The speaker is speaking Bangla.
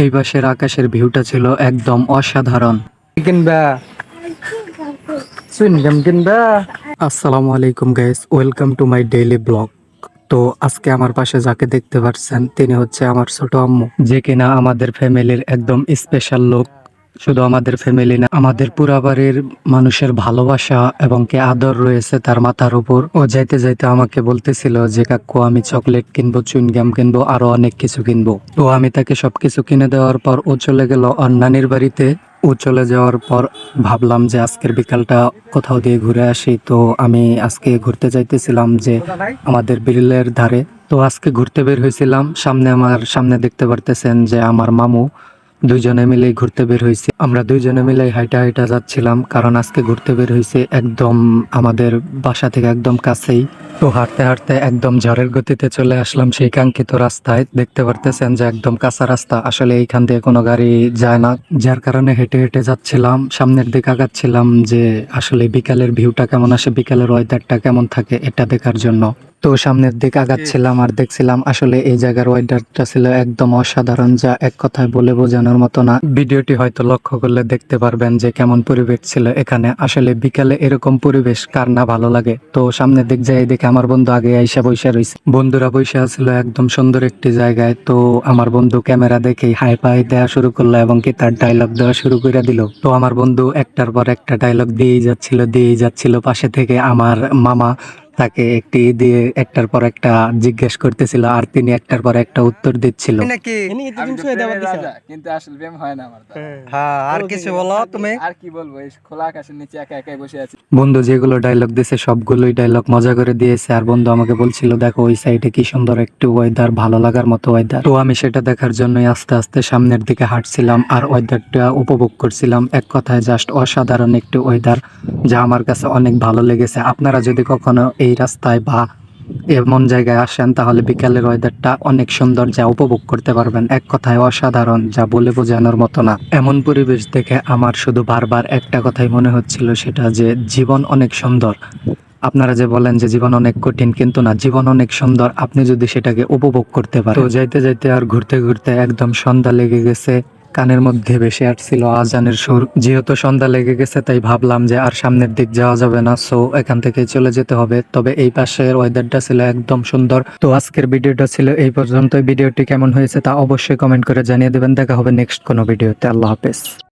এই পাশের আকাশের ভিউটা ছিল একদম অসাধারণ। কিনবা আসসালামু আলাইকুম guys welcome to my daily blog তো আজকে আমার পাশে যাকে দেখতে পাচ্ছেন তিনি হচ্ছে আমার ছোট আম্মু যে কিনা আমাদের ফ্যামিলির একদম স্পেশাল লোক। শুধু আমাদের ফ্যামিলি না, আমাদের পুরা বাড়ির মানুষের ভালোবাসা এবং কি আদর রয়েছে তার মাথার উপর। ও যাইতে যাইতে আমাকে বলতেছিল যে, কাকু, আমি চকলেট কিনবো চুইনগাম কিনবো, আরও অনেক কিছু কিনবো। তো আমি তাকে সবকিছু কিনে দেওয়ার পর ও চলে গেল অন্যানির বাড়িতে। ও চলে যাওয়ার পর ভাবলাম যে, আজকের বিকালটা কোথাও দিয়ে ঘুরে আসি। তো আমি আজকে ঘুরতে যাইতেছিলাম যে, আমাদের বিলের ধারে। তো আজকে ঘুরতে বের হয়েছিলাম। সামনে আমার, সামনে দেখতে পারতেছেন যে, আমার মামু দুইজনে মিলে ঘুরতে বের হয়েছে। আমরা দুইজনে মিলে হাইটা হাইটা যাচ্ছিলাম, কারণ আজকে ঘুরতে বের হয়েছে একদম আমাদের বাসা থেকে একদম কাছেই। তো হাঁটতে হাঁটতে একদম ঝড়ের গতিতে চলে আসলাম সেই কাঙ্ক্ষিত রাস্তায়। দেখতে পারতেছেন যে একদম কাঁচা রাস্তা, আসলে এইখান দিয়ে কোনো গাড়ি যায় না। যার কারণে হেঁটে হেঁটে যাচ্ছিলাম, সামনের দিকে আগাচ্ছিলাম যে আসলে বিকালের ভিউটা কেমন আসে, বিকালের ওয়েদারটা কেমন থাকে, এটা দেখার জন্য। তো সামনের দিকে আগাচ্ছিলাম আর দেখছিলাম আসলে এই জায়গার ওয়েদারটা ছিল একদম অসাধারণ যা এক কথায় বলে বোঝানোর মতো না। ভিডিওটি হয়তো লক্ষ্য করলে দেখতে পারবেন যে কেমন পরিবেশ ছিল এখানে। আসলে বিকালে এরকম পরিবেশ কার না ভালো লাগে। তো সামনের দিক যাই দেখে আমার বন্ধু আগে আইসা বৈশা রয়েছে বন্ধুরা বৈশা ছিল একদম সুন্দর একটি জায়গায়। তো আমার বন্ধু ক্যামেরা দেখে হাই পাই দেওয়া শুরু করল এবং কি তার ডায়লগ দেওয়া শুরু করে দিল। তো আমার বন্ধু একটার পর একটা ডায়লগ দিয়েই যাচ্ছিল দিয়েই যাচ্ছিল পাশে থেকে আমার মামা তাকে একটি দিয়ে একটার পর একটা জিজ্ঞেস করতেছিল আর তিনি একটার পর একটা উত্তর দিচ্ছিল। কিন্তু আসলে প্রেম হয় না আমার হ্যাঁ। আর কিছু বলো তুমি? আর কি বলব এই খোলা আকাশের নিচে একা একাই বসে আছি। বন্ধু যেগুলো ডায়লগ দিয়েছে সবগুলোই ডায়লগ মজা করে দিয়েছে। আর বন্ধু আমাকে বলছিল দেখো ওই সাইডে কি সুন্দর একটু ওয়েদার ভালো লাগার মতো ওয়েদার তো আমি সেটা দেখার জন্যই আস্তে আস্তে সামনের দিকে হাঁটছিলাম আর ওয়েদারটা উপভোগ করছিলাম। এক কথায় জাস্ট অসাধারণ একটু ওয়েদার যা আমার কাছে অনেক ভালো লেগেছে। আপনারা যদি কখনো এই রাস্তায় বা এমন জায়গায় আসেন, তাহলে বিকালের ওয়েদারটা অনেক সুন্দর যা উপভোগ করতে পারবেন। এক কথায় অসাধারণ, যা বলে বোঝানোর মতো না। এমন পরিবেশ দেখে আমার শুধু বারবার একটা কথাই মনে হচ্ছিল, সেটা যে জীবন অনেক সুন্দর। আপনারা যে বলেন যে জীবন অনেক কঠিন, কিন্তু না, জীবন অনেক সুন্দর, আপনি যদি সেটাকে উপভোগ করতে পারেন। তো যাইতে যাইতে আর ঘুরতে ঘুরতে একদম সন্ধ্যা লেগে গেছে। কানের মধ্যে ভেসে আসছিল আজানের সুর। যেহেতু সন্ধ্যা লেগে গেছে, তাই ভাবলাম যে আর সামনের দিক যাওয়া যাবে না, সো এখান থেকে চলে যেতে হবে। তবে এই পাশের ওয়েদারটা ছিল একদম সুন্দর। তো আজকের ভিডিওটা ছিল এই পর্যন্ত ভিডিওটি কেমন হয়েছে তা অবশ্যই কমেন্ট করে জানিয়ে দেবেন। দেখা হবে নেক্সট কোনো ভিডিওতে। আল্লাহ হাফেজ।